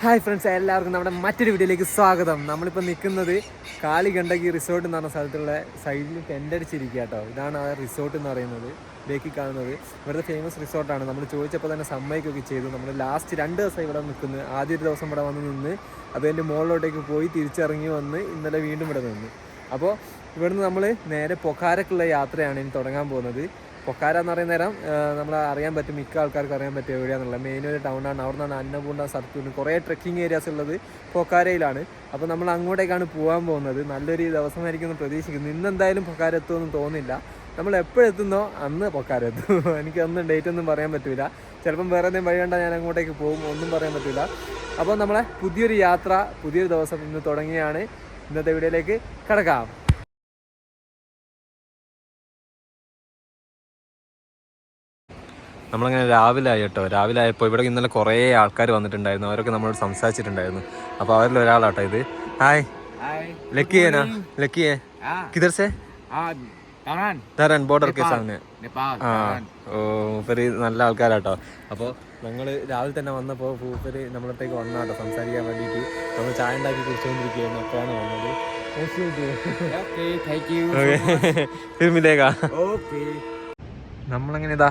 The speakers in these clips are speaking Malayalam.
ഹായ് ഫ്രണ്ട്സ് എല്ലാവർക്കും നമ്മുടെ മറ്റൊരു വീഡിയോയിലേക്ക് സ്വാഗതം. നമ്മളിപ്പോൾ നിൽക്കുന്നത് കാളികണ്ടകി റിസോർട്ട് എന്ന് പറഞ്ഞ സ്ഥലത്തുള്ള സൈഡിൽ ടെന്റ് അടിച്ചിരിക്കുക കേട്ടോ. ഇതാണ് ആ റിസോർട്ട് എന്ന് പറയുന്നത് ബേക്കി കാണുന്നത്. ഇവിടുത്തെ ഫേമസ് റിസോർട്ടാണ് നമ്മൾ ചോദിച്ചപ്പോൾ തന്നെ സമ്മതിക്കൊക്കെ ചെയ്തു. നമ്മൾ ലാസ്റ്റ് രണ്ട് ദിവസം ഇവിടെ നിൽക്കുന്നു. ആദ്യ ഒരു ദിവസം ഇവിടെ വന്ന് നിന്ന് അതിന്റെ മുകളിലോട്ടേക്ക് പോയി തിരിച്ചിറങ്ങി വന്ന് ഇന്നലെ വീണ്ടും ഇവിടെ നിന്ന്. അപ്പോൾ ഇവിടുന്ന് നമ്മൾ നേരെ പൊക്കാരക്കുള്ള യാത്രയാണ് ഇനി തുടങ്ങാൻ പോകുന്നത്. പൊക്കാര എന്ന് പറയുന്ന നേരം നമ്മൾ അറിയാൻ പറ്റും മിക്ക ആൾക്കാർക്ക് അറിയാൻ പറ്റും എവിടെയാണെന്നുള്ളത് മെയിൻ ഒരു ടൗൺ ആണ്. അവിടെ നിന്നാണ് അന്നപൂർണ സർക്യൂട്ട് കുറേ ട്രക്കിംഗ് ഏരിയാസ് ഉള്ളത് പൊക്കാരയിലാണ്. അപ്പോൾ നമ്മൾ അങ്ങോട്ടേക്കാണ് പോകാൻ പോകുന്നത്. നല്ലൊരു ദിവസമായിരിക്കും പ്രതീക്ഷിക്കുന്നു. ഇന്ന് എന്തായാലും പൊക്കാര എത്തുമെന്ന് തോന്നില്ല നമ്മൾ എപ്പോഴെത്തുന്നോ അന്ന് പൊക്കാര എത്തും. എനിക്ക് അന്ന് ഡേറ്റ് ഒന്നും പറയാൻ പറ്റില്ല ചിലപ്പം വേറെ എന്തെങ്കിലും വഴി കണ്ടാൽ ഞാൻ അങ്ങോട്ടേക്ക് പോകും. ഒന്നും പറയാൻ പറ്റില്ല അപ്പോൾ നമ്മളെ പുതിയൊരു യാത്ര പുതിയൊരു ദിവസം ഇന്ന് തുടങ്ങിയാണ്. ഇന്നത്തെ വീഡിയോയിലേക്ക് കിടക്കാം. നമ്മളങ്ങനെ രാവിലെ കേട്ടോ രാവിലെ ആയപ്പോൾ ഇവിടെ ഇന്നലെ കുറേ ആൾക്കാർ വന്നിട്ടുണ്ടായിരുന്നു അവരൊക്കെ നമ്മളോട് സംസാരിച്ചിട്ടുണ്ടായിരുന്നു. അപ്പോൾ അവരിൽ ഒരാളാട്ടോ ഇത്. ഹായ്. ലക്കിയേനാ ലക്കിയേ കിതർസേ? സേ ധാരാൻ ബോർഡർ കേസാണ്. ഓ മൂപ്പര് നല്ല ആൾക്കാരാട്ടോ. അപ്പോൾ ഞങ്ങൾ രാവിലെ തന്നെ വന്നപ്പോൾ മൂപ്പര് വന്ന കേട്ടോ സംസാരിക്കാൻ വേണ്ടിയിട്ട്. നമ്മൾ ചായ ഉണ്ടാക്കി കുടിച്ചുകൊണ്ടിരിക്കുകയായിരുന്നു അപ്പോഴാണ് വന്നത്. ഫിലിമിലേക്കാ നമ്മളെങ്ങനെ ഇതാ?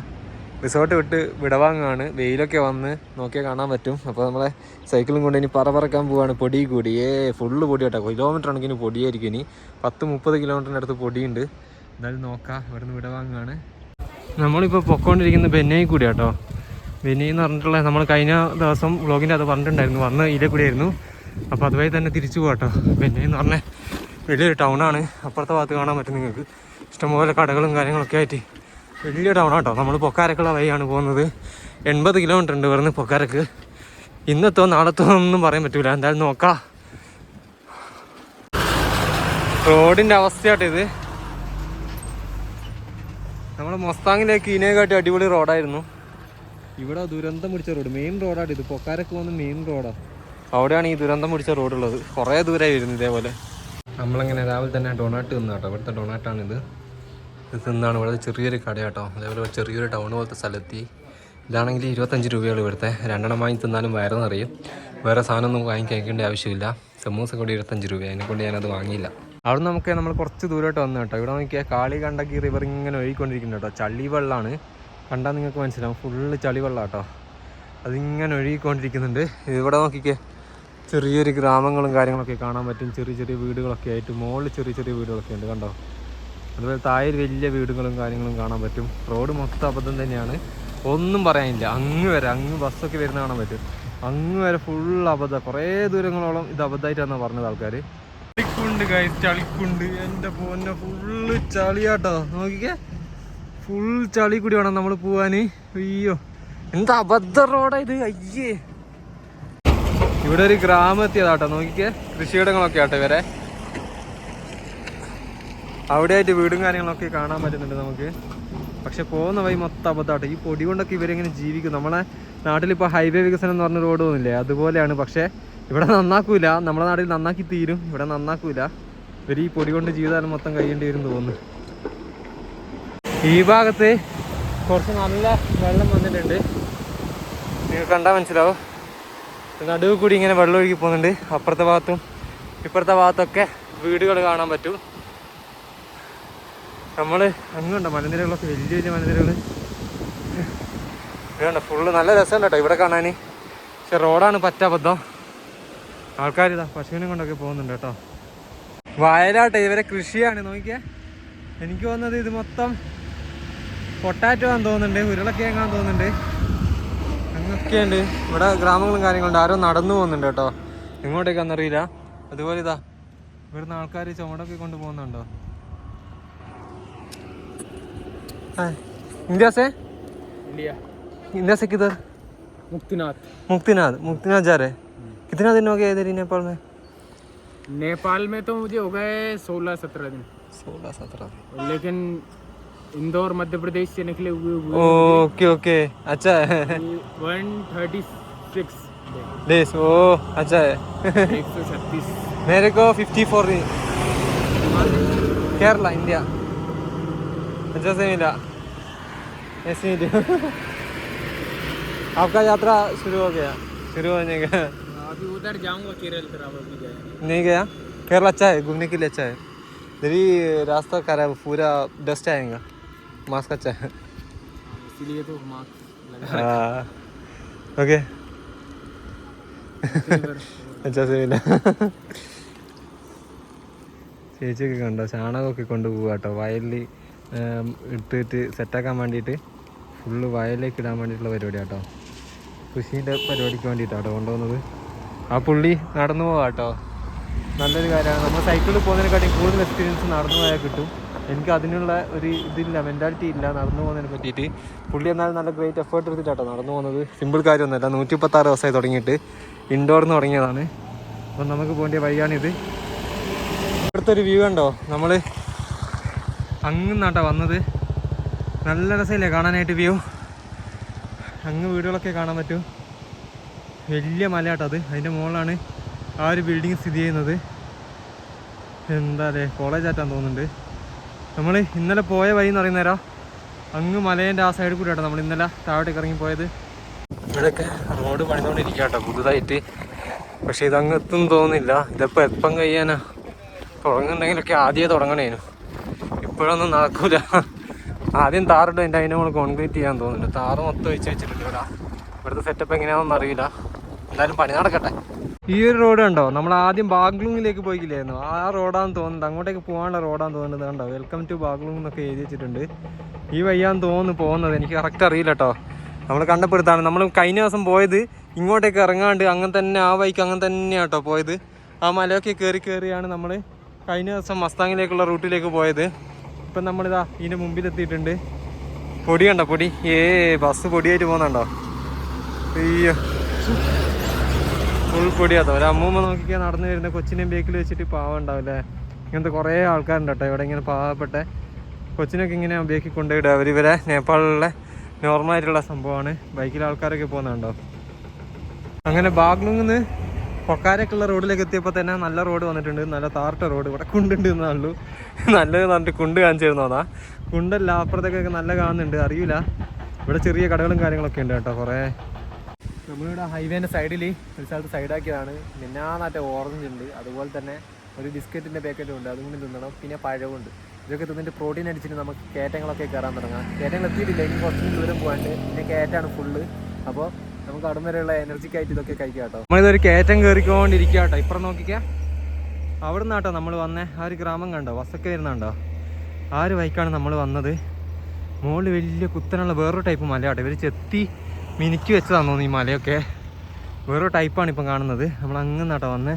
റിസോർട്ട് വിട്ട് വിടവാങ്ങാണ് വെയിലൊക്കെ വന്ന് നോക്കിയാൽ കാണാൻ പറ്റും. അപ്പോൾ നമ്മളെ സൈക്കിളും കൊണ്ട് ഇനി പറ പറക്കാൻ പോവാണ്. പൊടി കൂടിയേ ഫുള്ള് പൊടി കേട്ടോ. കിലോമീറ്റർ ആണെങ്കിൽ പൊടിയായിരിക്കും ഇനി. പത്ത് മുപ്പത് കിലോമീറ്ററിന്റെ അടുത്ത് പൊടിയുണ്ട്. എന്തായാലും നോക്കാം. ഇവിടുന്ന് വിടവാങ്ങാണ് നമ്മളിപ്പോൾ പൊക്കോണ്ടിരിക്കുന്ന ബെന്നൈ കൂടി കേട്ടോ. ബെന്നൈ എന്ന് പറഞ്ഞിട്ടുള്ള നമ്മൾ കഴിഞ്ഞ ദിവസം വ്ളോഗിന്റെ അത് പറഞ്ഞിട്ടുണ്ടായിരുന്നു. വന്ന് ഇതിലെ കൂടിയായിരുന്നു. അപ്പോൾ അതുവഴി തന്നെ തിരിച്ചു പോകാട്ടോ ബെന്നൈ എന്ന് പറഞ്ഞ വലിയൊരു ടൗണാണ് അപ്പുറത്തെ ഭാഗത്ത് കാണാൻ പറ്റും നിങ്ങൾക്ക്. ഇഷ്ടംപോലെ കടകളും കാര്യങ്ങളൊക്കെ ആയിട്ട്. വലിയ ടൗൺ ആട്ടോ. നമ്മൾ പൊക്കാരക്കുള്ള വഴിയാണ് പോകുന്നത്. എൺപത് കിലോമീറ്റർ ഉണ്ട് വരുന്നത് പൊക്കാരക്ക്. ഇന്നത്തോ നാളത്തോ ഒന്നും പറയാൻ പറ്റൂല. എന്തായാലും നോക്കാം. റോഡിന്റെ അവസ്ഥയാട്ടോ ഇത്. നമ്മുടെ മൊസ്താങ്ങിലേക്ക് ഇതിനെക്കാട്ടി അടിപൊളി റോഡായിരുന്നു. ഇവിടെ ദുരന്തം പിടിച്ച റോഡ്. മെയിൻ റോഡാണ് ഇത്. പൊക്കാരക്ക് പോകുന്ന മെയിൻ റോഡാണ് അവിടെയാണ് ഈ ദുരന്തം പിടിച്ച റോഡുള്ളത് കുറേ ദൂരമായി വരുന്നു ഇതേപോലെ. നമ്മളിങ്ങനെ രാവിലെ തന്നെ ഡൊണാട്ട് തിന്നു കേട്ടോ ഇവിടുത്തെ ഡൊണാട്ടാണിത് ഇത് തിന്നാണ് ഇവിടെ ചെറിയൊരു കട കേട്ടോ. അതേപോലെ ചെറിയൊരു ടൗൺ പോലത്തെ സ്ഥലത്തി ഇതാണെങ്കിൽ ഇരുപത്തഞ്ച് രൂപയാണ് ഇവിടുത്തെ. രണ്ടെണ്ണം വാങ്ങി തിന്നാലും വയറ് നിറയും. വേറെ സാധനമൊന്നും വാങ്ങി കഴിക്കേണ്ട ആവശ്യമില്ല. സമൂസ കൂടി ഇരുപത്തഞ്ച് രൂപ അതിനെക്കൊണ്ട് ഞാനത് വാങ്ങിയില്ല. അവിടെ നമുക്ക് നമ്മൾ കുറച്ച് ദൂരോട്ട് വന്നു കേട്ടോ. ഇവിടെ നോക്കിയാൽ കാളി കണ്ടക്കി റിവർ ഇങ്ങനെ ഒഴുകിക്കൊണ്ടിരിക്കുന്നു കേട്ടോ. ചളി വെള്ളമാണ് കണ്ടാൽ നിങ്ങൾക്ക് മനസ്സിലാവും. ഫുള്ള് ചളി വെള്ളം കേട്ടോ. അതിങ്ങനെ ഒഴുകിക്കൊണ്ടിരിക്കുന്നുണ്ട്. ഇവിടെ നോക്കിക്കേ. ചെറിയൊരു ഗ്രാമങ്ങളും കാര്യങ്ങളൊക്കെ കാണാൻ പറ്റും. ചെറിയ ചെറിയ വീടുകളൊക്കെ ആയിട്ട് മുകളിൽ ചെറിയ ചെറിയ വീടുകളൊക്കെ ഉണ്ട്. കണ്ടോ? അതുപോലെ താഴെ വലിയ വീടുകളും കാര്യങ്ങളും കാണാൻ പറ്റും. റോഡ് മൊത്തം അബദ്ധം തന്നെയാണ്. ഒന്നും പറയാനില്ല. അങ്ങ് വരെ അങ്ങ് ബസ്സൊക്കെ വരുന്ന കാണാൻ പറ്റും. അങ്ങ് വരെ ഫുൾ അബദ്ധം. കുറേ ദൂരങ്ങളോളം ഇത് അബദ്ധമായിട്ടാണ് പറഞ്ഞത് ആൾക്കാർ ചളിക്കുണ്ട് കൈ ചളിക്കുണ്ട്. എന്റെ പോന്നെ ഫുള്ള് ചളിയാട്ടോ. നോക്കിക്കേ. ഫുൾ ചളി കൂടി വേണം നമ്മൾ പോവാന്. അയ്യോ. എന്താ അബദ്ധ റോഡാ ഇത്? അയ്യേ. ഇവിടെ ഒരു ഗ്രാമം എത്തിയതാട്ടോ. നോക്കിക്കേ. കൃഷിയിടങ്ങളൊക്കെ ആട്ടോ ഇവരെ. അവിടെ ആയിട്ട് വീടും കാര്യങ്ങളൊക്കെ കാണാൻ പറ്റുന്നുണ്ട് നമുക്ക്. പക്ഷെ പോകുന്ന വഴി മൊത്തം അബദ്ധമാട്ടോ ഈ പൊടി കൊണ്ടൊക്കെ ഇവരെങ്ങനെ ജീവിക്കും. നമ്മളെ നാട്ടിലിപ്പോൾ ഹൈവേ വികസനം എന്ന് പറഞ്ഞ റോഡ് ഒന്നുമില്ലേ അതുപോലെയാണ്. പക്ഷേ ഇവിടെ നന്നാക്കൂല. നമ്മുടെ നാട്ടിൽ നന്നാക്കി തീരും. ഇവിടെ നന്നാക്കൂല. ഇവർ ഈ പൊടി കൊണ്ട് ജീവിതകാലം മൊത്തം കഴിയേണ്ടി വരും തോന്നുന്നു. ഈ ഭാഗത്ത് കുറച്ച് നല്ല വെള്ളം വന്നിട്ടുണ്ട്. നിങ്ങൾ കണ്ടാൽ മനസ്സിലാവും. നടുവ് കൂടി ഇങ്ങനെ വെള്ളം ഒഴുകി പോകുന്നുണ്ട്. അപ്പുറത്തെ ഭാഗത്തും ഇപ്പുറത്തെ ഭാഗത്തൊക്കെ വീടുകൾ കാണാൻ പറ്റും. നമ്മൾ അങ്ങുണ്ട് മലനിരകളൊക്കെ? വലിയ വലിയ മലനിരകൾ വേണ്ട ഫുള്ള് നല്ല രസമുണ്ട് കേട്ടോ ഇവിടെ കാണാൻ പക്ഷെ റോഡാണ് പറ്റാബദ്ധം. ആൾക്കാർ ഇതാ പശുവിനെ കൊണ്ടൊക്കെ പോകുന്നുണ്ട് കേട്ടോ. വയലാട്ടെ ഇവരെ കൃഷിയാണ്. നോക്കിയേ. എനിക്ക് തോന്നുന്നത് ഇത് മൊത്തം പൊട്ടാറ്റോ ആണെന്ന് തോന്നുന്നുണ്ട്. ഉരുളക്കിഴങ്ങാൻ തോന്നുന്നുണ്ട്. അങ്ങനെയൊക്കെയുണ്ട് ഇവിടെ ഗ്രാമങ്ങളും കാര്യങ്ങളുണ്ട്. ആരോ നടന്നു പോകുന്നുണ്ട് കേട്ടോ. എങ്ങോട്ടേക്കാന്നറിയില്ല. അതുപോലെ ഇതാ ഇവിടുന്ന് ആൾക്കാർ ചുമടൊക്കെ കൊണ്ട് പോകുന്നുണ്ടോ? इंडिया से? इंडिया। इंडिया से किधर? मुक्तिनाथ। मुक्तिनाथ मुक्तिनाथ जा रहे। कितना दिन हो गया इधर ही नेपाल में? नेपाल में तो मुझे हो गए सोलह सत्रह दिन। सोलह सत्रह दिन। लेकिन इंदौर मध्य प्रदेश से निकले हुए ओके ओके। अच्छा है। वन थर्टी सिक्स डेस ओ अच्छा है। एक सौ छत्तीस। मेरे को फिफ्टी फोर केरला इंडिया। अच्छा से मिला ऐसे मिले आपका यात्रा शुरू हो गया शुरू होने का अभी उधर जाऊंगा केरल तरफ अभी गया नहीं गया केरला अच्छा है घूमने के लिए अच्छा है इधर ही रास्ता खराब पूरा डस्ट आएगा मास्क अच्छा है इसीलिए तो मास्क लगा हाँ ओके अच्छा ശരിയില്ല ചേച്ചിയൊക്കെ കണ്ടോ ചാണകമൊക്കെ കൊണ്ട് പോവാ കേട്ടോ വയലിൽ ഇട്ടിട്ട് സെറ്റാക്കാൻ വേണ്ടിയിട്ട് ഫുള്ള് വയലിലേക്ക് ഇടാൻ വേണ്ടിയിട്ടുള്ള പരിപാടി കേട്ടോ കൃഷീന്റെ പരിപാടിക്ക് വേണ്ടിയിട്ടാണ് കൊണ്ടുപോകുന്നത് ആ പുള്ളി നടന്നു പോവാ കേട്ടോ നല്ലൊരു കാര്യമാണ്. നമ്മൾ സൈക്കിളിൽ പോകുന്നതിനെക്കാട്ടി കൂടുതൽ എക്സ്പീരിയൻസ് നടന്നു പോയാൽ കിട്ടും. എനിക്ക് അതിനുള്ള ഒരു ഇതില്ല മെന്റാലിറ്റി ഇല്ല നടന്നു പോകുന്നതിനെ പറ്റിയിട്ട്. പുള്ളി എന്നാലും നല്ല ഗ്രേറ്റ് എഫേർട്ട് എടുത്തിട്ടാട്ടോ നടന്നു പോകുന്നത്. സിമ്പിൾ കാര്യമൊന്നുമല്ല നൂറ്റി മുപ്പത്താറ് ദിവസമായി തുടങ്ങിയിട്ട് ഇൻഡോറിൽ തുടങ്ങിയതാണ്. അപ്പം നമുക്ക് പോകേണ്ട വഴിയാണിത്. ഇവിടുത്തെ ഒരു വ്യൂ ഉണ്ടോ നമ്മൾ അങ്ങുന്നാട്ടോ വന്നത്. നല്ല രസമില്ലേ കാണാനായിട്ട് വ്യൂ. അങ്ങ് വീടുകളൊക്കെ കാണാൻ പറ്റും. വലിയ മലയാട്ടോ അത്. അതിന്റെ മുകളിലാണ് ആ ഒരു ബിൽഡിങ് സ്ഥിതി ചെയ്യുന്നത്. എന്താ അല്ലേ കോളേജ് ആറ്റാൻ തോന്നുന്നുണ്ട്. നമ്മൾ ഇന്നലെ പോയ വഴി എന്ന് പറയുന്നേരം. അങ്ങ് മലേന്റെ ആ സൈഡിൽ കൂടി കേട്ടോ നമ്മൾ ഇന്നലെ താഴോട്ടേക്ക് ഇറങ്ങി പോയത്. ഇവിടെയൊക്കെ റോഡ് പണിതുകൊണ്ടിരിക്കുക കേട്ടോ പുതുതായിട്ട്. പക്ഷേ ഇതങ്ങ് എത്തും തോന്നുന്നില്ല. ഇതിപ്പോൾ എപ്പം കഴിയാനാ? തുടങ്ങുന്നുണ്ടെങ്കിലൊക്കെ ആദ്യമേ തുടങ്ങണേനു. ഇപ്പോഴൊന്നും നടക്കൂല. ആദ്യം താറിട്ട് അതിന്റെ അതിനെ നമ്മൾ കോൺക്രീറ്റ് ചെയ്യാൻ തോന്നുന്നുണ്ട്. താറ് മൊത്തം ഒഴിച്ച് വെച്ചിട്ടുണ്ട് ഇവിടെ. ഇവിടുത്തെ സെറ്റപ്പ് എങ്ങനെയാണെന്ന് അറിയില്ല. എന്തായാലും പണി നടക്കട്ടെ. ഈ ഒരു റോഡ് ഉണ്ടോ നമ്മൾ ആദ്യം ബാഗ്ലൂങ്ങിലേക്ക് പോയില്ലായിരുന്നു ആ റോഡാന്ന് തോന്നുന്നുണ്ട്. അങ്ങോട്ടേക്ക് പോകാനുള്ള റോഡാന്ന് തോന്നുന്നത് കണ്ടോ? വെൽക്കം ടു ബാഗ്ലൂങ് എന്നൊക്കെ എഴുതി വെച്ചിട്ടുണ്ട്. ഈ വയ്യാന്ന് തോന്നുന്നു പോകുന്നത്. എനിക്ക് കറക്റ്റ് അറിയില്ല കേട്ടോ നമ്മൾ കണ്ടപ്പെടുത്താണ് നമ്മൾ കഴിഞ്ഞ ദിവസം പോയത് ഇങ്ങോട്ടേക്ക് ഇറങ്ങാണ്ട് അങ്ങനെ തന്നെ ആ വഴിക്ക് അങ്ങനെ തന്നെയാണ് കേട്ടോ പോയത്. ആ മലയൊക്കെ കയറി കയറിയാണ് നമ്മൾ കഴിഞ്ഞ ദിവസം മസ്താങ്ങിലേക്കുള്ള റൂട്ടിലേക്ക് പോയത്. ഇപ്പം നമ്മളിതാ ഇതിന്റെ മുമ്പിലെത്തിയിട്ടുണ്ട്. പൊടി കണ്ടോ പൊടി? ഏ ബസ് പൊടിയായിട്ട് പോകുന്നുണ്ടോ? അയ്യോ. ഫുൾ പൊടിയാത്തോ ഒരു അമ്മൂമ്മ നോക്കിക്കാൻ നടന്നു വരുന്ന കൊച്ചിനെയും ബേക്കിൽ വെച്ചിട്ട് പാവം ഉണ്ടാവില്ലേ ഇങ്ങനത്തെ കുറേ ആൾക്കാരുണ്ട് കേട്ടോ. ഇവിടെ ഇങ്ങനെ പാവപ്പെട്ട കൊച്ചിനൊക്കെ ഇങ്ങനെ ബേക്കിൽ കൊണ്ടുപോയിടുക. അവരിവരെ നേപ്പാളിലെ നോർമലായിട്ടുള്ള സംഭവമാണ്. ബൈക്കിൽ ആൾക്കാരൊക്കെ പോകുന്നുണ്ടോ? അങ്ങനെ ബാഗ്ലുങ്ങിന്ന് പൊക്കാരൊക്കെയുള്ള റോഡിലേക്ക് എത്തിയപ്പോൾ തന്നെ നല്ല റോഡ് വന്നിട്ടുണ്ട്. നല്ല താർട്ട റോഡ്. ഇവിടെ കുണ്ടുണ്ട് എന്നുള്ളൂ നല്ലത് പറഞ്ഞിട്ട് കുണ്ട് കാണിച്ചിരുന്നതാ കുണ്ടല്ല അപ്പുറത്തേക്കൊക്കെ നല്ല കാണുന്നുണ്ട്. അറിയില്ല ഇവിടെ ചെറിയ കടകളും കാര്യങ്ങളൊക്കെ ഉണ്ട് കേട്ടോ കുറേ. നമ്മളിവിടെ ഹൈവേന്റെ സൈഡിൽ ഒരു സ്ഥലത്ത് സൈഡാക്കിയതാണ് മിന്നാന്നാറ്റ ഓറഞ്ച് ഉണ്ട്. അതുപോലെ തന്നെ ഒരു ബിസ്ക്കറ്റിന്റെ പാക്കറ്റും ഉണ്ട്. അതുകൊണ്ട് തിന്നണം. പിന്നെ പഴവുണ്ട്. ഇതൊക്കെ തിന്നിട്ട് പ്രോട്ടീൻ അടിച്ചിട്ട് നമുക്ക് കയറ്റങ്ങളൊക്കെ കയറാൻ തുടങ്ങാം. കയറ്റങ്ങൾ എത്തിയിട്ടില്ല. ഇനി കുറച്ച് ദൂരം പോകാണ്ട്. പിന്നെ കയറ്റാണ് ഫുള്ള് അപ്പോൾ നമുക്ക് അവിടം വരെയുള്ള എനർജിക്കായിട്ട് ഇതൊക്കെ കഴിക്കാം കേട്ടോ. നമ്മളിതൊരു കയറ്റം കയറിക്കൊണ്ടിരിക്കുക കേട്ടോ. ഇപ്പുറം നോക്കിക്കാ. അവിടെ നിന്നാട്ടോ നമ്മൾ വന്നേ. ആ ഒരു ഗ്രാമം കണ്ടോ? വസക്ക വരുന്നുണ്ടോ ആ ഒരു ബൈക്കാണ് നമ്മൾ വന്നത്. മുകളിൽ വലിയ കുത്തനുള്ള വേറൊരു ടൈപ്പ് മലയാട്ടോ ഇവർ ചെത്തി മിനിക്ക് വെച്ചതാന്ന് തോന്നുന്നു ഈ മലയൊക്കെ. വേറൊരു ടൈപ്പാണ് ഇപ്പം കാണുന്നത്. നമ്മൾ അങ്ങനെ നാട്ടോ വന്ന്.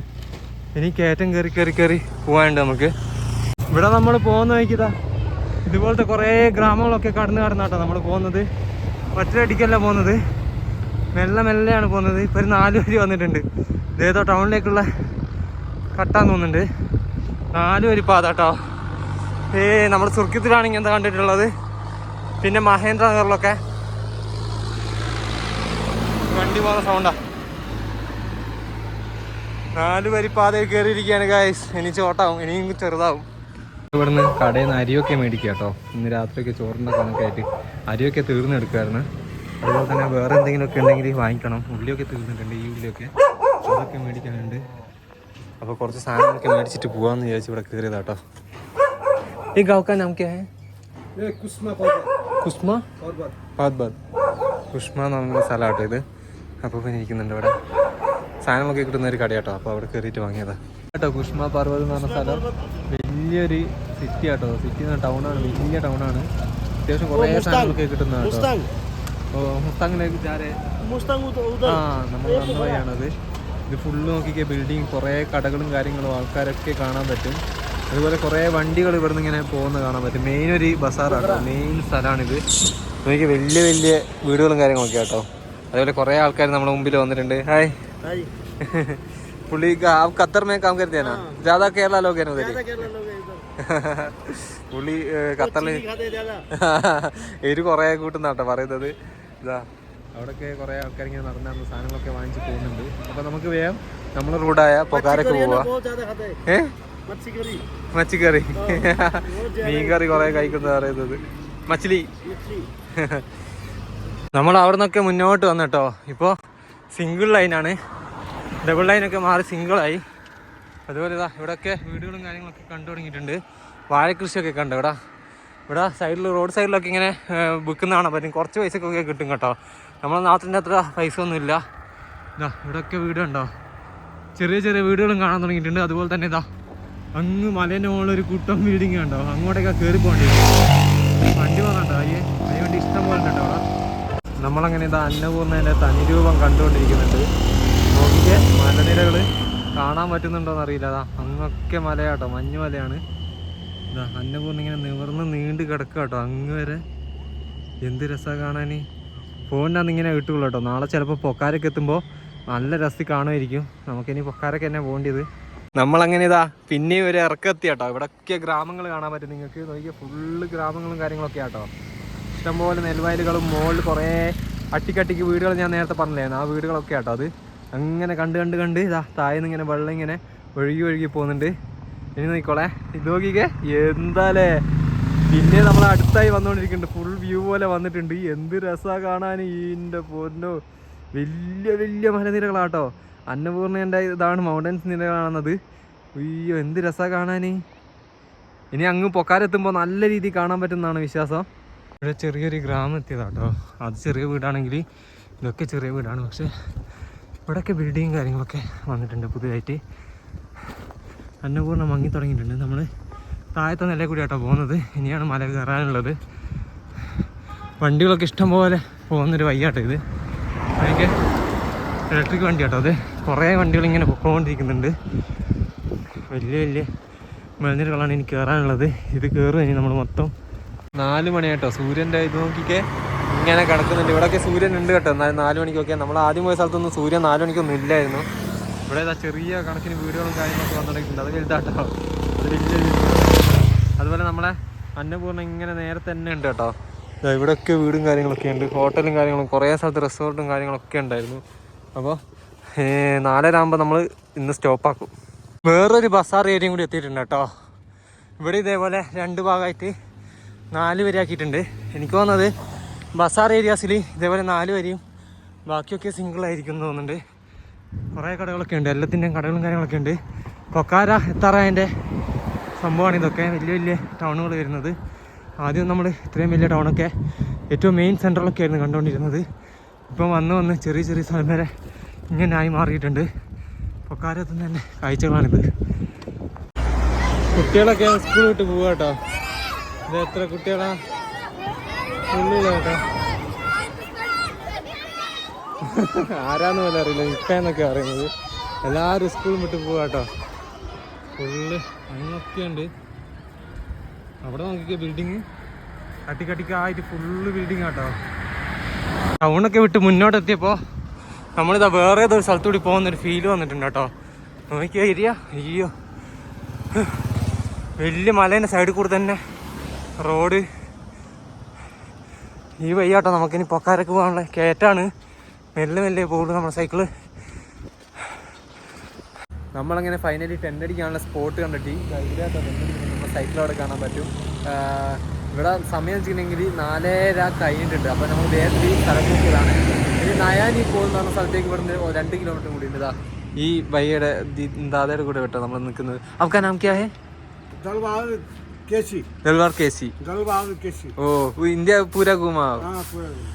ഇനി കയറ്റം കയറി കയറി കയറി പോകാനുണ്ട് നമുക്ക്. ഇവിടെ നമ്മൾ പോകുന്ന വഴിക്കതാ ഇതുപോലത്തെ കുറേ ഗ്രാമങ്ങളൊക്കെ കടന്ന് കടന്നാട്ടോ നമ്മൾ പോകുന്നത്. ഒറ്റയടിക്കല്ല പോകുന്നത്. മെല്ലെ മെല്ലെയാണ് പോകുന്നത്. ഇപ്പം ഒരു നാല് വരി വന്നിട്ടുണ്ട്. ഇതേതോ ടൗണിലേക്കുള്ള കട്ടാന്ന് തോന്നുന്നുണ്ട്. നാല് വരി പാത കേട്ടോ ഏ നമ്മുടെ സുർക്കിത്തിലാണ് ഇങ്ങനത്തെ കണ്ടിട്ടുള്ളത്? പിന്നെ മഹേന്ദ്ര നഗറിലൊക്കെ വണ്ടി പോകുന്ന സൗണ്ടാ നാല് വരി പാതയിൽ കയറിയിരിക്കുകയാണ് ഗായ്സ് ഇനി ചോട്ടാവും. ഇനിയും ചെറുതാവും. ഇവിടുന്ന് കടയിൽ നിന്ന് അരിയൊക്കെ മേടിക്കുക കേട്ടോ ഇന്ന് രാത്രിയൊക്കെ ചോറിന്റെ കണക്കായിട്ട് അരിയൊക്കെ തീർന്നെടുക്കുമായിരുന്നു അതുപോലെ തന്നെ വേറെ എന്തെങ്കിലുമൊക്കെ ഉണ്ടെങ്കിൽ വാങ്ങിക്കണം. ഉള്ളിയൊക്കെ തീർന്നിട്ടുണ്ട് ഈ ഉള്ളിയൊക്കെ. അതൊക്കെ മേടിക്കാനുണ്ട്. അപ്പോൾ കുറച്ച് സാധനങ്ങളൊക്കെ മേടിച്ചിട്ട് പോകാമെന്ന് വിചാരിച്ച് ഇവിടെ കയറിയതാട്ടോ. ഈ ഗൗക്കാൻ നമുക്ക് കുസ്മ പാത്ബാദ് ബാദ് കുഷ്മ എന്ന് പറഞ്ഞ സ്ഥലമാട്ടോ ഇത്. അപ്പോൾ പിന്നെ ഇരിക്കുന്നുണ്ട് ഇവിടെ. സാധനങ്ങളൊക്കെ കിട്ടുന്ന ഒരു കടയാട്ടോ. അപ്പോൾ അവിടെ കയറിയിട്ട് വാങ്ങിയതാ. കേട്ടോ കുഷ്മ പർവത് എന്ന് പറഞ്ഞ സ്ഥലം. വലിയൊരു സിറ്റി ആട്ടോ. സിറ്റി ടൗണാണ് വലിയ ടൗണാണ് അത്യാവശ്യം കുറേ സാധനങ്ങളൊക്കെ കിട്ടുന്നതാണ് കേട്ടോ മുസ്താങ്ങിലേക്ക് ചാരെ ആ നമ്മൾ വന്ന വഴിയാണത് ഇത് ഫുള്ള് നോക്കിക്കുക ബിൽഡിങ് കുറേ കടകളും കാര്യങ്ങളും ആൾക്കാരൊക്കെ കാണാൻ പറ്റും അതുപോലെ കുറേ വണ്ടികൾ ഇവിടുന്ന് ഇങ്ങനെ പോകുന്ന കാണാൻ പറ്റും മെയിൻ ഒരു ബസാറാണ് മെയിൻ സ്ഥലമാണിത് നോക്കി വലിയ വലിയ വീടുകളും കാര്യങ്ങളൊക്കെ കേട്ടോ അതുപോലെ കുറേ ആൾക്കാർ നമ്മുടെ മുമ്പിൽ വന്നിട്ടുണ്ട് ഹായ് പുള്ളി आप कतर में काम करते हैं ना ज्यादा केरला लोग हैं ना उधर പുള്ളി ഖത്തറിൽ എരു കുറേ കൂട്ടുന്നാട്ടോ പറയുന്നത്. ഇതാ. അവിടെയൊക്കെ കുറേ ആൾക്കാർ ഇങ്ങനെ നടന്നു സാധനങ്ങളൊക്കെ വാങ്ങിച്ച് പോകുന്നുണ്ട്. അപ്പൊ നമുക്ക് വേഗം നമ്മളെ റൂഡായ പൊക്കാരൊക്കെ പോവാ. ഏ? മച്ചിക്കറി. മീൻകറി കുറേ കഴിക്കുന്ന പറയുന്നത്. മച്ചിലി. നമ്മൾ അവിടെ നിന്നൊക്കെ മുന്നോട്ട് വന്നിട്ടോ. ഇപ്പോൾ സിംഗിൾ ലൈനാണ് ഡബിൾ ലൈനൊക്കെ മാറി സിംഗിളായി അതുപോലെ ഇതാ ഇവിടെയൊക്കെ വീടുകളും കാര്യങ്ങളൊക്കെ കണ്ടു തുടങ്ങിയിട്ടുണ്ട്. വാഴക്കൃഷിയൊക്കെ കണ്ടു ഇവിടെ ഇവിടെ സൈഡിൽ റോഡ് സൈഡിലൊക്കെ ഇങ്ങനെ വിൽക്കുന്നതാണ്. പറ്റും കുറച്ച് പൈസക്കൊക്കെ കിട്ടും കേട്ടോ. നമ്മളെ നാട്ടിന്റെ അത്ര പൈസ ഒന്നുമില്ല ഇതാ ഇവിടെയൊക്കെ വീട് കണ്ടോ? ചെറിയ ചെറിയ വീടുകളും കാണാൻ തുടങ്ങിയിട്ടുണ്ട്. അതുപോലെ തന്നെ ഇതാ അങ്ങ് മലേന്റെ മുകളിൽ ഒരു കൂട്ടം ബിൽഡിങ് ഉണ്ടോ അങ്ങോട്ടേക്കാണ് കയറി പോകേണ്ടി വണ്ടി വന്നോ അയ്യേ. അതിന് വേണ്ടി ഇഷ്ടം പോലെ ഉണ്ടോ അവിടെ? നമ്മളങ്ങനെ ഇതാ അന്നപൂർണേന്റെ തനിരൂപം കണ്ടുകൊണ്ടിരിക്കുന്നുണ്ട്. നോക്കിയ മലനിരകൾ കാണാൻ പറ്റുന്നുണ്ടോന്ന് അറിയില്ല. അതാ അങ്ങൊക്കെ മലയാട്ടോ മഞ്ഞ് മലയാണ്. ഇതാ അന്നപൂർണ ഇങ്ങനെ നിവർന്ന് നീണ്ട് കിടക്കുക കേട്ടോ അങ്ങ് വരെ. എന്ത് രസമാണ് കാണാൻ ഫോണിനകത്ത് ഇങ്ങനെ കിട്ടുള്ളൂ കേട്ടോ നാളെ ചിലപ്പോൾ പൊക്കാരൊക്കെ എത്തുമ്പോൾ നല്ല രസത്തിൽ കാണുമായിരിക്കും. നമുക്കിനി പൊക്കാരൊക്കെ തന്നെ പോകേണ്ടത് നമ്മളങ്ങനെ ഇതാ പിന്നെയും ഒരു ഇറക്കെത്തി കേട്ടോ ഇവിടെയൊക്കെ ഗ്രാമങ്ങൾ കാണാൻ പറ്റും. നിങ്ങൾക്ക് നോക്കിയാൽ ഫുള്ള് ഗ്രാമങ്ങളും കാര്യങ്ങളൊക്കെ ആട്ടോ ഇഷ്ടംപോലെ നെൽവയലുകളും മുകളിൽ കുറേ അട്ടിക്കട്ടിക്ക് വീടുകൾ ഞാൻ നേരത്തെ പറഞ്ഞില്ലായിരുന്നു. ആ വീടുകളൊക്കെ ആട്ടോ അത്. അങ്ങനെ കണ്ട് കണ്ട് കണ്ട് ഇതാ താഴേന്ന് ഇങ്ങനെ വെള്ളം ഇങ്ങനെ ഒഴുകി ഒഴുകി പോകുന്നുണ്ട്. ഇനി നോക്കിക്കോളെ. ഇത് നോക്കിക്കേ. എന്താലേ? പിന്നെ നമ്മൾ അടുത്തായി വന്നുകൊണ്ടിരിക്കുന്നുണ്ട് ഫുൾ വ്യൂ പോലെ വന്നിട്ടുണ്ട്. എന്ത് രസമാണ് കാണാൻ ഈന്റെ പൊന്നോ. വലിയ വലിയ മലനിരകളാട്ടോ. അന്നപൂർണേന്റെ ഇതാണ് മൗണ്ടൻസ് നിരകളാണെന്നത് അയ്യോ എന്ത് രസമാണ് കാണാൻ ഇനി അങ്ങ് പൊക്കാരെത്തുമ്പോൾ നല്ല രീതിയിൽ കാണാൻ പറ്റുന്നതാണ് വിശ്വാസം. ഇവിടെ ചെറിയൊരു ഗ്രാമം എത്തിയതാട്ടോ. അത് ചെറിയ വീടാണെങ്കിൽ ഇതൊക്കെ ചെറിയ വീടാണ്. പക്ഷേ ഇവിടെയൊക്കെ ബിൽഡിങ്ങും കാര്യങ്ങളൊക്കെ വന്നിട്ടുണ്ട് പുതിയതായിട്ട്. അന്നപൂർണ മങ്ങി തുടങ്ങിയിട്ടുണ്ട്. നമ്മൾ താഴത്തെ നില കൂടി ആട്ടോ പോകുന്നത്. ഇനിയാണ് മല കയറാനുള്ളത്. വണ്ടികളൊക്കെ ഇഷ്ടം പോലെ പോകുന്നൊരു വയ്യാട്ടോ ഇത്. എനിക്ക് ഇലക്ട്രിക് വണ്ടി കേട്ടോ അത്. കുറേ വണ്ടികൾ ഇങ്ങനെ പൊക്കോണ്ടിരിക്കുന്നുണ്ട് വലിയ വലിയ മലനിരകളാണ് എനിക്ക് കയറാനുള്ളത്. ഇത് കയറും ഇനി നമ്മൾ മൊത്തം. നാല് മണിയാട്ടോ സൂര്യന്റെ ഇത് നോക്കിക്കേ. ഇങ്ങനെ കിടക്കുന്നുണ്ട്. ഇവിടെയൊക്കെ സൂര്യൻ ഉണ്ട് കേട്ടോ. എന്നാലും നാല് മണിക്കൊക്കെ. നമ്മൾ ആദ്യം പോയ സ്ഥലത്തൊന്നും സൂര്യൻ നാല് മണിക്കൊന്നും ഇല്ലായിരുന്നു. ഇവിടെ ഇതാ ചെറിയ കണക്കിന് വീടുകളും കാര്യങ്ങളൊക്കെ വന്നിട്ടുണ്ട് അത് വലുതാട്ടോ അതുപോലെ നമ്മളെ അന്നപൂർണ ഇങ്ങനെ നേരെ തന്നെ ഉണ്ട് കേട്ടോ. ഇവിടെയൊക്കെ വീടും കാര്യങ്ങളൊക്കെ ഉണ്ട്. ഹോട്ടലും കാര്യങ്ങളും കുറേ സ്ഥലത്ത് റിസോർട്ടും കാര്യങ്ങളൊക്കെ ഉണ്ടായിരുന്നു. അപ്പോൾ നാലര ആകുമ്പോൾ നമ്മൾ ഇന്ന് സ്റ്റോപ്പാക്കും. വേറൊരു ബസാർ ഏരിയയും കൂടി എത്തിയിട്ടുണ്ട് കേട്ടോ. ഇവിടെ ഇതേപോലെ രണ്ട് ഭാഗമായിട്ട് നാല് വരി ആക്കിയിട്ടുണ്ട്. എനിക്ക് തോന്നുന്നത് ബസാർ ഏരിയാസിൽ ഇതേപോലെ നാല് വരിയും ബാക്കിയൊക്കെ സിംഗിൾ ആയിരിക്കും എന്ന് തോന്നുന്നുണ്ട്. കുറേ കടകളൊക്കെ ഉണ്ട്. എല്ലാത്തിന്റെയും കടകളും കാര്യങ്ങളൊക്കെ ഉണ്ട്. കൊക്കാര എത്താറായതിന്റെ സംഭവമാണ് ഇതൊക്കെ. വലിയ വലിയ ടൗണുകൾ വരുന്നത്. ആദ്യം നമ്മൾ ഇത്രയും വലിയ ടൗണൊക്കെ ഏറ്റവും മെയിൻ സെന്ററിലൊക്കെ ആയിരുന്നു കണ്ടുകൊണ്ടിരുന്നത്. ഇപ്പം വന്ന് വന്ന് ചെറിയ ചെറിയ സ്ഥലം വരെ ഇങ്ങനെ ആയി മാറിയിട്ടുണ്ട്. പൊക്കാരത്തു നിന്ന് തന്നെ കാഴ്ചകളാണിത്. കുട്ടികളൊക്കെ സ്കൂൾ വിട്ട് പോവുക കേട്ടോ. ഇത് എത്ര കുട്ടികളാ? ആരാന്ന് പോലെ അറിയില്ല. ഇപ്പന്നൊക്കെ അറിയുന്നത് എല്ലാവരും സ്കൂളും വിട്ട് പോവാട്ടോ ഫുള്ള് അങ്ങൊക്കെ ഉണ്ട് അവിടെ നോക്കിയ ബിൽഡിങ് കട്ടിക്കട്ടിക്കായിട്ട് ഫുള്ള് ബിൽഡിങ് ആട്ടോ ടൗണൊക്കെ വിട്ട് മുന്നോട്ട് മുന്നോട്ടെത്തിയപ്പോൾ നമ്മളിതാ വേറെ ഏതൊരു സ്ഥലത്തുകൂടി പോകുന്നൊരു ഫീൽ വന്നിട്ടുണ്ട് കേട്ടോ. നോക്കിയാ ഏരിയ അയ്യോ. വലിയ മലേന്റെ സൈഡിൽ കൂടെ തന്നെ റോഡ് ഈ വയ്യാട്ടോ നമുക്കിനി പൊക്കാരൊക്കെ പോകാനുള്ള കയറ്റാണ്. മെല്ലെ മെല്ലെ പോകുള്ളൂ നമ്മുടെ സൈക്കിൾ നമ്മളങ്ങനെ ഫൈനലി ടെന്റ് അടിക്കാനുള്ള സ്പോട്ട് കണ്ടിട്ട് ഇതിലാട്ടോ നമ്മുടെ സൈക്കിൾ അവിടെ കാണാൻ പറ്റും. ഇവിടെ സമയം വെച്ചിട്ടുണ്ടെങ്കിൽ നാലര കഴിഞ്ഞിട്ടുണ്ട്. അപ്പോൾ നമ്മൾ വേറെ സ്ഥലത്തേക്കാണ് ഇനി നയാനി പോകുന്ന പറഞ്ഞ സ്ഥലത്തേക്ക് ഇവിടുന്ന് രണ്ട് കിലോമീറ്റർ കൂടി ഉണ്ട് ഈ വയ്യയുടെ ദാദയുടെ കൂടെ വിട്ടോ നമ്മൾ നിൽക്കുന്നത്. അവക്കാൻ നമുക്കാഹേ केसी ഗൾവാർ കേസി. ഓ ഇന്ത്യ പൂര കുമാ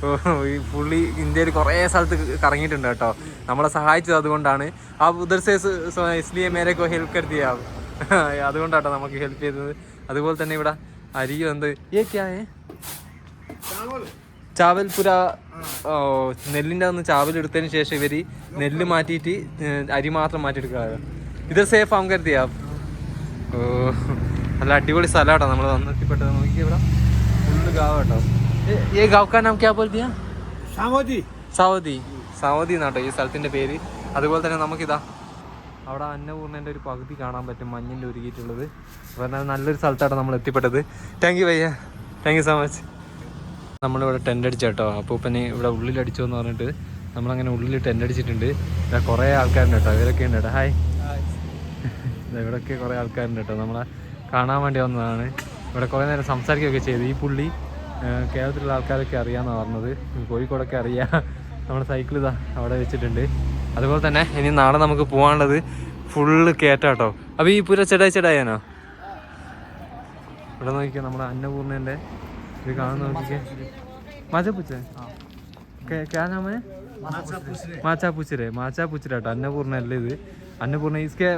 ഓ, ഈ പുള്ളി ഇന്ത്യയിൽ കുറെ സ്ഥലത്ത് കറങ്ങിയിട്ടുണ്ട് കേട്ടോ. നമ്മളെ സഹായിച്ചത് അതുകൊണ്ടാണ്. ആ ഉദർസേ ഇസ്ലിയെ മേരെ ഹെൽപ്പ് കരുതിയ അതുകൊണ്ടാട്ടോ നമുക്ക് ഹെൽപ്പ് ചെയ്തത്. അതുപോലെ തന്നെ ഇവിടെ അരി എന്ത് ഏ? ചാവൽപുര ഓ, നെല്ലിന്റെ അന്ന് ചാവൽ എടുത്തതിന് ശേഷം ഇവർ നെല്ല് മാറ്റിയിട്ട് അരി മാത്രം മാറ്റിയെടുക്കുക ഇതർ സേഫ് ആവും കരുതിയാ. ഓ. നല്ല അടിപൊളി സ്ഥലം കേട്ടോ നമ്മൾ വന്നെത്തിപ്പെട്ടത്. നോക്കി ഇവിടെ. ഫുള്ള് ഗാവ് കേട്ടോ ഈ ഗാവ്ക്കാ നാം ക്യാ പോലെ എന്നാട്ടോ ഈ സ്ഥലത്തിന്റെ പേര്. അതുപോലെ തന്നെ നമുക്കിതാ അവിടെ അന്നപൂർണേന്റെ ഒരു പകുതി കാണാൻ പറ്റും മഞ്ഞിന്റെ ഒരുക്കിയിട്ടുള്ളത്. പറഞ്ഞാൽ നല്ലൊരു സ്ഥലത്താണ് നമ്മൾ എത്തിപ്പെട്ടത്. താങ്ക് യു വയ്യ താങ്ക് യു സോ മച്ച് നമ്മളിവിടെ ടെന്റ് അടിച്ച കേട്ടോ അപ്പോൾ പിന്നെ ഇവിടെ ഉള്ളിലടിച്ചോ എന്ന് പറഞ്ഞിട്ട് നമ്മളങ്ങനെ ഉള്ളിൽ ടെന്റ് അടിച്ചിട്ടുണ്ട്. ഇവിടെ കുറേ ആൾക്കാരുണ്ട് കേട്ടോ. ഇവരൊക്കെ ഉണ്ട് കേട്ടോ ഹായ് ഇവിടെയൊക്കെ കുറേ ആൾക്കാരുണ്ട് കേട്ടോ. നമ്മളെ കാണാൻ വേണ്ടി വന്നതാണ്. ഇവിടെ കുറേ നേരം സംസാരിക്കുകയൊക്കെ ചെയ്തു. ഈ പുള്ളി കേരളത്തിലുള്ള ആൾക്കാരൊക്കെ അറിയാമെന്നാണ് പറഞ്ഞത്. കോഴിക്കോടൊക്കെ അറിയാം. നമ്മുടെ സൈക്കിൾ ഇതാ അവിടെ വെച്ചിട്ടുണ്ട്. അതുപോലെ തന്നെ ഇനി നാളെ നമുക്ക് പോകാനുള്ളത് ഫുള്ള് കേറ്റാട്ടോ. അപ്പോൾ ഈ പുര ചെടായി ചെടായാനോ? ഇവിടെ നോക്കിയാൽ നമ്മുടെ അന്നപൂർണേന്റെ ഇത് കാണുന്ന നോക്കിയാൽ മാച്ചാപ്പൂച്ചേ ക്യാമേ മാച്ചാ പൂച്ചരെ മാച്ചാ ഇത്. അന്നപൂർണ ഇസ്കെ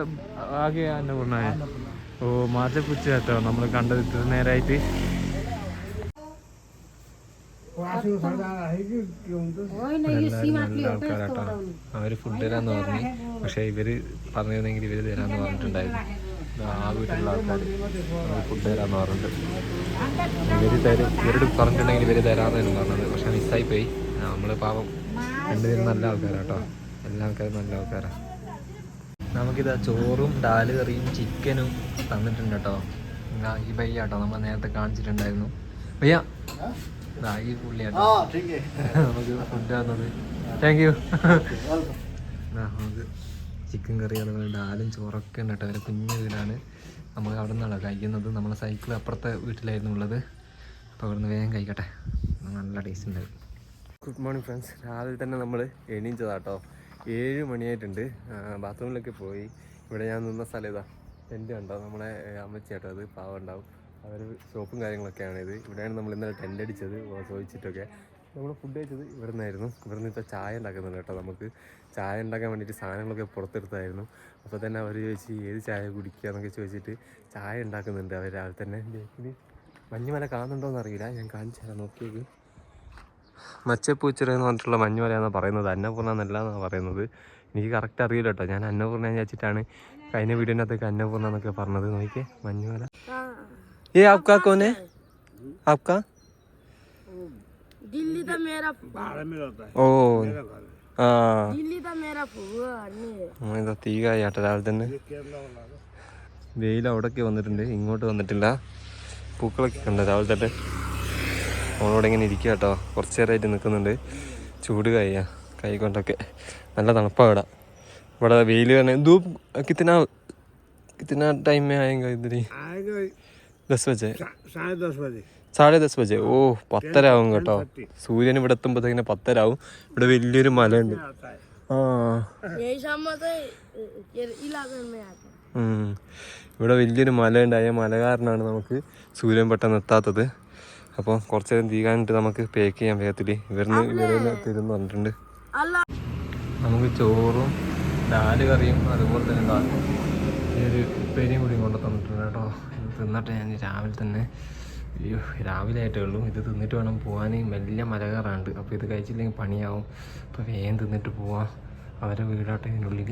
ആകെ അന്നപൂർണ ഓ മാറ്റ പൂച്ച കേട്ടോ. നമ്മൾ കണ്ടത് ഇത്ര നേരമായിട്ട് ആൾക്കാരാട്ടോ അവർ ഫുഡ് തരാന്ന് പറഞ്ഞു. പക്ഷെ ഇവർ പറഞ്ഞിരുന്നെങ്കിൽ ഇവർ തരാന്ന് പറഞ്ഞിട്ടുണ്ടായിരുന്നു. ആ വീട്ടിലുള്ള ആൾക്കാർ ഫുഡ് തരാന്ന് പറഞ്ഞിട്ടുണ്ട് ഇവർ തരും ഇവരോട് പറഞ്ഞിട്ടുണ്ടെങ്കിൽ ഇവർ തരാന്നായിരുന്നു പറഞ്ഞത്. പക്ഷെ മിസ്സായി പോയി. നമ്മൾ പാവം. രണ്ടുപേരും നല്ല ആൾക്കാരാട്ടോ എല്ലാ ആൾക്കാരും നല്ല ആൾക്കാരാ. നമുക്കിതാ ചോറും ഡാൽ കറിയും ചിക്കനും തന്നിട്ടുണ്ട് കേട്ടോ ഈ ബയ്യ കേട്ടോ നമ്മൾ നേരത്തെ കാണിച്ചിട്ടുണ്ടായിരുന്നു. ബയ്യ ഈ പുള്ളിയാട്ടോ. നമുക്ക് ഫുഡ് തന്നത് താങ്ക് യു നമുക്ക് ചിക്കൻ കറി അതുപോലെ ഡാലും ചോറൊക്കെ ഉണ്ട് കേട്ടോ. ഒരു കുഞ്ഞു വീടാണ്. നമ്മൾ അവിടെ നിന്നാണ് കഴിക്കുന്നത്? നമ്മളെ സൈക്കിൾ അപ്പുറത്തെ വീട്ടിലായിരുന്നു ഉള്ളത്. അപ്പോൾ അവിടെ നിന്ന് വേഗം കഴിക്കട്ടെ. നല്ല ടേസ്റ്റ് ഉണ്ടായിരുന്നു ഗുഡ് മോർണിംഗ് ഫ്രണ്ട്സ് രാവിലെ തന്നെ നമ്മൾ എണീച്ചതാട്ടോ. ഏഴ് മണിയായിട്ടുണ്ട്. ബാത്റൂമിലൊക്കെ പോയി. ഇവിടെ ഞാൻ നിന്ന സ്ഥലം ഇതാ. ടെന്റ് ഉണ്ടാവും നമ്മളെ അമ്മച്ചി കേട്ടോ അത് പാവം ഉണ്ടാവും. അവർ ഷോപ്പും കാര്യങ്ങളൊക്കെയാണ് ഇത്. ഇവിടെയാണ് നമ്മൾ ഇന്നലെ ടെന്റ് അടിച്ചത് ചോദിച്ചിട്ടൊക്കെ. നമ്മൾ ഫുഡ് കഴിച്ചത് ഇവിടെ നിന്നായിരുന്നു ഇവിടെ നിന്ന് ഇപ്പോൾ ചായ ഉണ്ടാക്കുന്നുണ്ട് കേട്ടോ നമുക്ക്. ചായ ഉണ്ടാക്കാൻ വേണ്ടിയിട്ട് സാധനങ്ങളൊക്കെ പുറത്തെടുത്തായിരുന്നു. അപ്പോൾ തന്നെ അവർ ചോദിച്ച് ഏത് ചായ കുടിക്കുക? എന്നൊക്കെ ചോദിച്ചിട്ട് ചായ ഉണ്ടാക്കുന്നുണ്ട്. അവർ രാവിലെ തന്നെ. ഇത് മഞ്ഞുമല കാണുന്നുണ്ടോയെന്ന് അറിയില്ല ഞാൻ കാണിച്ചു തരാം. നോക്കിയേക്ക്. മച്ചപ്പൂച്ചിറ എന്ന് പറഞ്ഞിട്ടുള്ള മഞ്ഞുമലയാണെന്ന് പറയുന്നത് അന്നപൂർണ്ണ എന്നല്ല എന്നാണ് പറയുന്നത് എനിക്ക് കറക്റ്റ് അറിയില്ല കേട്ടോ ഞാൻ അന്നപൂർണ്ണ വിചാരിച്ചിട്ടാണ് കഴിഞ്ഞ വീഡിയോനകത്തൊക്കെ അന്നപൂർണ്ണ എന്നൊക്കെ പറഞ്ഞത് നോക്കിയേ മഞ്ഞുമല ഏ ആപ്കാ കോനെ ആപ്കാ दिल्ली तो मेरा बाहर में रहता है ഓ मेरा घर है ആ दिल्ली तो मेरा फुआ नहीं है ഇതാ തീ കായാട്ടോ രാവിലെ തന്നെ ये केरला वाला है വെയിൽ അവിടെയൊക്കെ വന്നിട്ടുണ്ട് ഇങ്ങോട്ട് വന്നിട്ടില്ല പൂക്കളൊക്കെ ഉണ്ട് രാവിലെ തന്നെ ഫോണോടെ ഇങ്ങനെ ഇരിക്കുക കേട്ടോ കുറച്ച് നേരമായിട്ട് നിൽക്കുന്നുണ്ട്. ചൂട് കൈയാ കൈ കൊണ്ടൊക്കെ നല്ല തണുപ്പാണ് ഇവിടെ. ഇവിടെ വെയിൽ തന്നെ ദൂ കിത്തന कितना टाइम ആയെങ്കിൽ आएगा ദസ് ബജെ സാഴെ ദസ് ബജെ ഓ പത്തരാവും കേട്ടോ. സൂര്യൻ ഇവിടെ എത്തുമ്പോഴത്തേക്കിന് പത്തരാവും. ഇവിടെ വലിയൊരു മലയുണ്ട്. ആ. ഇവിടെ വലിയൊരു മലയുണ്ട്. ആ മല കാരണമാണ് നമുക്ക് സൂര്യൻ പെട്ടെന്ന് എത്താത്തത്. അപ്പോൾ കുറച്ച് നേരം തീകാനിട്ട് നമുക്ക് പേക്ക് ചെയ്യാൻ വേഗത്തിൽ ഇവരുന്ന് ഇവരെന്നെ തരുന്ന് പറഞ്ഞിട്ടുണ്ട്. നമുക്ക് ചോറും ദാൽ കറിയും അതുപോലെ തന്നെ എന്താ ഈ ഒരു ഉപ്പേരിയും കൂടി കൊണ്ട് തന്നിട്ടുണ്ട് കേട്ടോ. ഇത് തിന്നിട്ട് ഞാൻ രാവിലെ തന്നെ അയ്യോ രാവിലെ ആയിട്ടേ ഉള്ളൂ. ഇത് തിന്നിട്ട് വേണം പോകാൻ വലിയ മലകറാണ്ട്. അപ്പോൾ ഇത് കഴിച്ചില്ലെങ്കിൽ പണിയാവും. അപ്പോൾ വേഗം തിന്നിട്ട് പോവാം. അവരെ വീടാട്ടെ ഇതിനുള്ളിൽ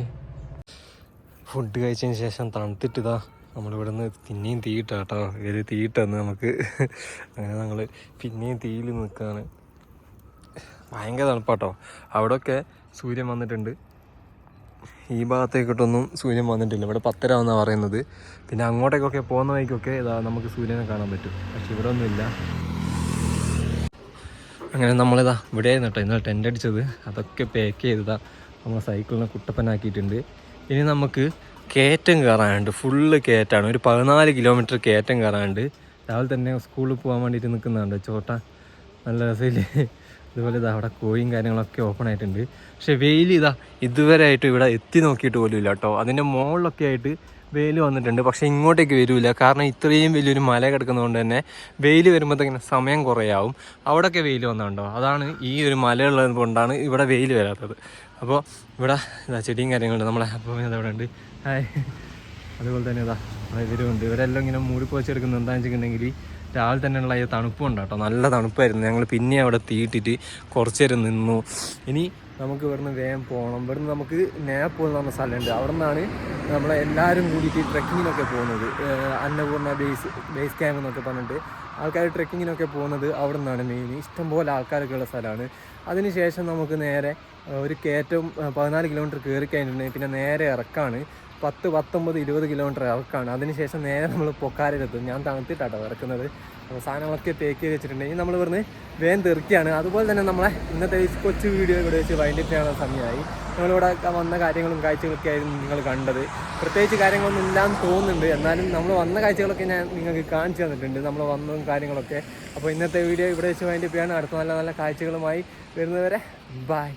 ഫുഡ് കഴിച്ചതിന് ശേഷം തണുത്തിട്ടിതാ. നമ്മളിവിടെ നിന്ന് പിന്നെയും തീയിട്ട കേട്ടോ ഇവർ തീയിട്ടെന്ന് നമുക്ക് അങ്ങനെ ഞങ്ങൾ പിന്നെയും തീയിൽ നിൽക്കുകയാണ് ഭയങ്കര തണുപ്പാട്ടോ. അവിടെയൊക്കെ സൂര്യൻ വന്നിട്ടുണ്ട്. ഈ ഭാഗത്തേക്കോട്ടൊന്നും സൂര്യൻ വന്നിട്ടില്ല. ഇവിടെ പത്തര എന്നാണ് പറയുന്നത്. പിന്നെ അങ്ങോട്ടേക്കൊക്കെ പോകുന്ന വഴിക്കൊക്കെ ഇതാ നമുക്ക് സൂര്യനെ കാണാൻ പറ്റും. പക്ഷെ ഇവിടെ ഒന്നുമില്ല അങ്ങനെ നമ്മളിതാ ഇവിടെയായിരുന്നു കേട്ടോ ഇന്നലെ ടെന്റ് അടിച്ചത്. അതൊക്കെ പാക്ക് ചെയ്തതാ. നമ്മൾ സൈക്കിളിനെ കുട്ടപ്പനാക്കിയിട്ടുണ്ട്. ഇനി നമുക്ക് കയറ്റം കയറാനുണ്ട്. ഫുള്ള് കയറ്റാണ് ഒരു പതിനാല് കിലോമീറ്റർ കയറ്റം കയറാനുണ്ട്. രാവിലെ തന്നെ സ്കൂളിൽ പോകാൻ വേണ്ടിയിട്ട് നിൽക്കുന്നുണ്ട്. ചോട്ട നല്ല രസമില്ലേ? ഇതുപോലെ ഇതാ അവിടെ കോയും കാര്യങ്ങളൊക്കെ ഓപ്പൺ ആയിട്ടുണ്ട്. പക്ഷേ വെയിൽ ഇതാ ഇതുവരെ ആയിട്ട് ഇവിടെ എത്തി നോക്കിയിട്ട് പോലും ഇല്ല കേട്ടോ. അതിന്റെ മുകളിലൊക്കെ ആയിട്ട് വെയിൽ വന്നിട്ടുണ്ട്. പക്ഷേ ഇങ്ങോട്ടേക്ക് വരില്ല കാരണം ഇത്രയും വലിയൊരു മല കിടക്കുന്നതുകൊണ്ട് തന്നെ വെയിൽ വരുമ്പോഴത്തേക്കിന് സമയം കുറയാവും. അവിടെയൊക്കെ വെയിൽ വന്നുണ്ടോ അതാണ് ഈ ഒരു മലയുള്ളത് കൊണ്ടാണ് ഇവിടെ വെയിൽ വരാത്തത്. അപ്പോൾ ഇവിടെ ചെടിയും കാര്യങ്ങളുണ്ട്. നമ്മളെ അപ്പം ഇതവിടെ ഉണ്ട് ഹായ്. അതുപോലെ തന്നെ ഇതാ ഇവരുണ്ട്. ഇവരെല്ലാം ഇങ്ങനെ മൂടിപ്പോച്ചെടുക്കുന്നത് എന്താണെന്ന് വെച്ചിട്ടുണ്ടെങ്കിൽ രാവിലെ തന്നെയുള്ള ഈ തണുപ്പുണ്ട് കേട്ടോ. നല്ല തണുപ്പായിരുന്നു. ഞങ്ങൾ പിന്നെ അവിടെ തീയിട്ടിട്ട് കുറച്ച് നേരം നിന്നു. ഇനി നമുക്ക് ഇവിടുന്ന് വേഗം പോകണം ഇവിടുന്ന് നമുക്ക് നേപ്പോൾ എന്ന് പറഞ്ഞ സ്ഥലമുണ്ട്. അവിടെ നിന്നാണ് നമ്മളെ എല്ലാവരും കൂടിയിട്ട് ട്രക്കിങ്ങിനൊക്കെ പോകുന്നത്. Annapurna Annapurna base base camp എന്നൊക്കെ പറഞ്ഞിട്ട് ആൾക്കാർ ട്രക്കിങ്ങിനൊക്കെ പോകുന്നത് അവിടെ നിന്നാണ് മെയിൻ ഇഷ്ടംപോലെ ആൾക്കാരൊക്കെ ഉള്ള സ്ഥലമാണ്. അതിനുശേഷം നമുക്ക് നേരെ ഒരു കയറ്റം പതിനാല് കിലോമീറ്റർ കയറി കഴിഞ്ഞിട്ടുണ്ടെങ്കിൽ പിന്നെ നേരെ ഇറക്കാണ്. പത്ത് പത്തൊമ്പത് ഇരുപത് കിലോമീറ്റർ ഇറക്കാണ്. അതിനുശേഷം നേരെ നമ്മൾ പൊക്കാരയിലെത്തും. ഞാൻ തണുത്തിട്ടാട്ടോ ഇറക്കുന്നത് സാധനങ്ങളൊക്കെ പേക്ക് ചെയ്ത് വെച്ചിട്ടുണ്ടെങ്കിൽ നമ്മൾ ഇവിടുന്ന് വേഗം തീർക്കുകയാണ് അതുപോലെ തന്നെ നമ്മളെ ഇന്നത്തെ കൊച്ചു വീഡിയോ ഇവിടെ വെച്ച് വൈൻഡപ്പ് സമയമായി. നമ്മളിവിടെ വന്ന കാര്യങ്ങളും കാഴ്ചകളൊക്കെ ആയിരുന്നു നിങ്ങൾ കണ്ടത്. പ്രത്യേകിച്ച് കാര്യങ്ങളൊന്നും ഇല്ലാന്ന് തോന്നുന്നുണ്ട്. എന്നാലും നമ്മൾ വന്ന കാഴ്ചകളൊക്കെ ഞാൻ നിങ്ങൾക്ക് കാണിച്ചു തന്നിട്ടുണ്ട്. നമ്മൾ വന്നതും കാര്യങ്ങളൊക്കെ. അപ്പോൾ ഇന്നത്തെ വീഡിയോ ഇവിടെ വെച്ച് വൈൻഡപ്പ് അടുത്ത നല്ല നല്ല കാഴ്ചകളുമായി വരുന്നവരെ ബൈ